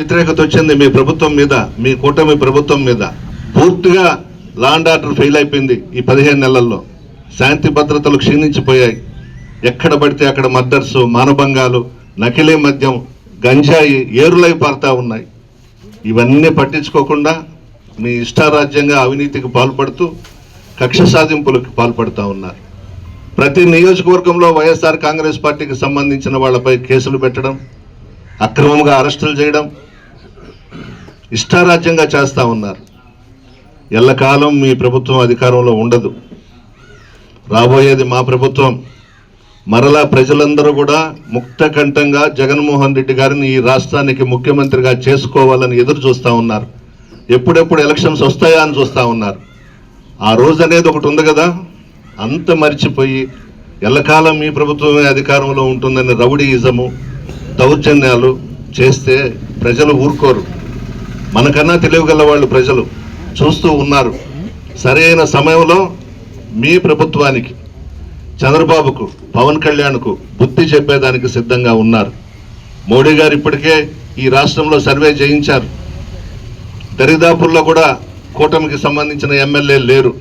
వ్యతిరేకత వచ్చింది మీ ప్రభుత్వం మీద మీ కూటమి ప్రభుత్వం మీద. పూర్తిగా లాండ్ ఆర్డర్ ఫెయిల్ అయిపోయింది ఈ పదిహేను నెలల్లో. శాంతి భద్రతలు క్షీణించిపోయాయి. ఎక్కడ పడితే అక్కడ మర్డర్స్ మానభంగాలు నకిలీ మద్యం గంజాయి ఏరులై పారుతా ఉన్నాయి. ఇవన్నీ పట్టించుకోకుండా మీ ఇష్టారాజ్యంగా అవినీతికి పాల్పడుతూ కక్ష సాధింపులకు పాల్పడుతూ ఉన్నారు. ప్రతి నియోజకవర్గంలో వైఎస్ఆర్ కాంగ్రెస్ పార్టీకి సంబంధించిన వాళ్ళపై కేసులు పెట్టడం అక్రమంగా అరెస్టులు చేయడం ఇష్టారాజ్యంగా చేస్తూ ఉన్నారు. ఎల్లకాలం మీ ప్రభుత్వం అధికారంలో ఉండదు. రాబోయేది మా ప్రభుత్వం. మరలా ప్రజలందరూ కూడా ముక్తకంఠంగా జగన్మోహన్ రెడ్డి గారిని ఈ రాష్ట్రానికి ముఖ్యమంత్రిగా చేసుకోవాలని ఎదురు చూస్తూ ఉన్నారు. ఎప్పుడెప్పుడు ఎలక్షన్స్ వస్తాయా అని చూస్తూ ఉన్నారు. ఆ రోజు అనేది ఒకటి ఉంది కదా. అంత మర్చిపోయి ఎల్లకాలం మీ ప్రభుత్వమే అధికారంలో ఉంటుందని రౌడీయిజము దౌర్జన్యాలు చేస్తే ప్రజలు ఊరుకోరు. మనకన్నా తెలియగల వాళ్ళు ప్రజలు చూస్తూ ఉన్నారు. సరైన సమయంలో మీ ప్రభుత్వానికి చంద్రబాబుకు పవన్ కళ్యాణ్కు బుద్ధి చెప్పేదానికి సిద్ధంగా ఉన్నారు. మోడీ గారు ఇప్పటికే ఈ రాష్ట్రంలో సర్వే చేయించారు. దరిదాపుల్లో కూడా కూటమికి సంబంధించిన ఎమ్మెల్యేలు లేరు.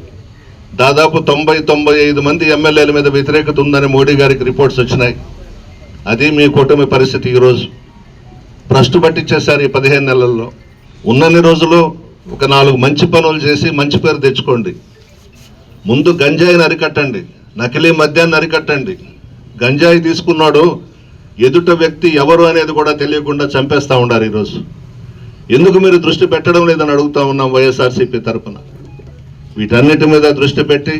దాదాపు తొంభై తొంభై ఐదు మంది ఎమ్మెల్యేల మీద వ్యతిరేకత ఉందని మోడీ గారికి రిపోర్ట్స్ వచ్చినాయి. అది మీ కూటమి పరిస్థితి ఈరోజు. భ్రష్టు పట్టించేశారు ఈ పదిహేను నెలల్లో. ఉన్నన్ని రోజులు ఒక నాలుగు మంచి పనులు చేసి మంచి పేరు తెచ్చుకోండి. ముందు గంజాయిని అరికట్టండి. నకిలీ మద్యాన్ని అరికట్టండి. గంజాయి తీసుకున్నాడు ఎదుట వ్యక్తి ఎవరు అనేది కూడా తెలియకుండా చంపేస్తా ఉన్నారు ఈరోజు. ఎందుకు మీరు దృష్టి పెట్టడం లేదని అడుగుతా ఉన్నాం వైఎస్ఆర్సీపీ తరఫున వీటన్నిటి మీద దృష్టి పెట్టి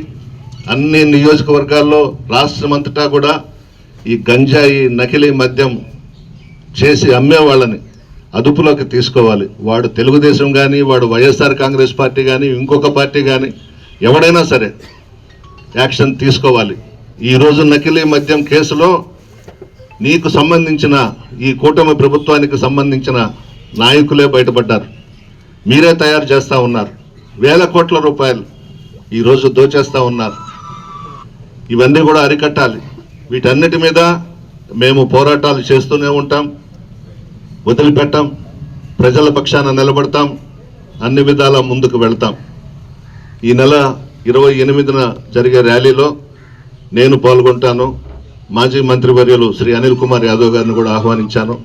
అన్ని నియోజకవర్గాల్లో రాష్ట్రమంతటా కూడా ఈ గంజాయి నకిలీ మద్యం చేసి అమ్మే వాళ్ళని అదుపులోకి తీసుకోవాలి. వాడు తెలుగుదేశం కానీ వాడు వైఎస్ఆర్ కాంగ్రెస్ పార్టీ కానీ ఇంకొక పార్టీ కానీ ఎవడైనా సరే యాక్షన్ తీసుకోవాలి. ఈరోజు నకిలీ మద్యం కేసులో నీకు సంబంధించిన ఈ కూటమి ప్రభుత్వానికి సంబంధించిన నాయకులే బయటపడ్డారు. మీరే తయారు చేస్తూ ఉన్నారు. వేల కోట్ల రూపాయలు ఈరోజు దోచేస్తూ ఉన్నారు. ఇవన్నీ కూడా అరికట్టాలి. వీటన్నిటి మీద మేము పోరాటాలు చేస్తూనే ఉంటాం. వదిలిపెట్టాం. ప్రజల పక్షాన నిలబడతాం. అన్ని విధాల ముందుకు వెళ్తాం. ఈ నెల ఇరవై ఎనిమిదిన జరిగే ర్యాలీలో నేను పాల్గొంటాను. మాజీ మంత్రివర్యులు శ్రీ అనిల్ కుమార్ యాదవ్ గారిని కూడా ఆహ్వానించాను.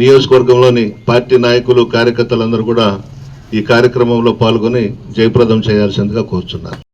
నియోజకవర్గంలోని పార్టీ నాయకులు కార్యకర్తలందరూ కూడా ఈ కార్యక్రమంలో పాల్గొని జయప్రదం చేయాల్సిందిగా కోరుచున్నారు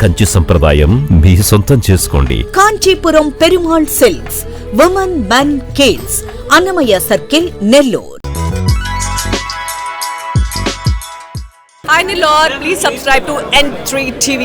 కంచి సంప్రదాయం మీ సొంతం చేసుకోండి. Kanchipuram Perumal silks women men kids Annamayya circle Nellore. Nilor, please subscribe to N3 TV.